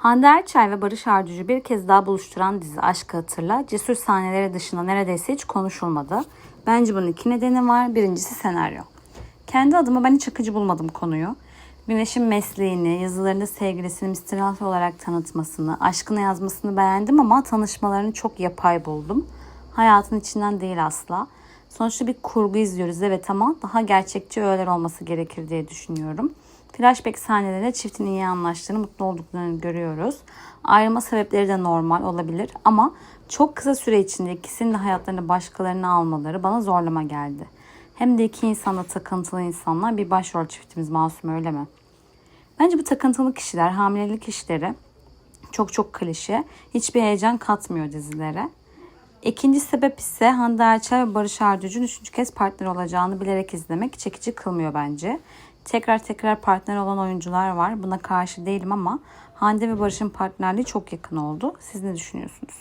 Hande Erçel ve Barış Arduç'u bir kez daha buluşturan dizi Aşkı Hatırla, cesur sahneleri dışında neredeyse hiç konuşulmadı. Bence bunun iki nedeni var. Birincisi senaryo. Kendi adıma ben hiç akıcı bulmadım konuyu. Güneş'in mesleğini, yazılarında sevgilisini müsterahat olarak tanıtmasını, aşkını yazmasını beğendim ama tanışmalarını çok yapay buldum. Hayatın içinden değil asla. Sonuçta bir kurgu izliyoruz evet ama daha gerçekçi öğeler olması gerekir diye düşünüyorum. Flashback sahnelerinde çiftin iyi anlaştığını, mutlu olduklarını görüyoruz. Ayrılma sebepleri de normal olabilir ama çok kısa süre içinde ikisinin de hayatlarını başkalarına almaları bana zorlama geldi. Hem de iki insana takıntılı insanlar bir başrol çiftimiz masum öyle mi? Bence bu takıntılı kişiler, hamilelik işleri çok çok klişe. Hiçbir heyecan katmıyor dizilere. İkinci sebep ise Hande Erçel ve Barış Arduç'un üçüncü kez partner olacağını bilerek izlemek çekici kılmıyor bence. Tekrar tekrar partner olan oyuncular var. Buna karşı değilim ama Hande ve Barış'ın partnerliği çok yakın oldu. Siz ne düşünüyorsunuz?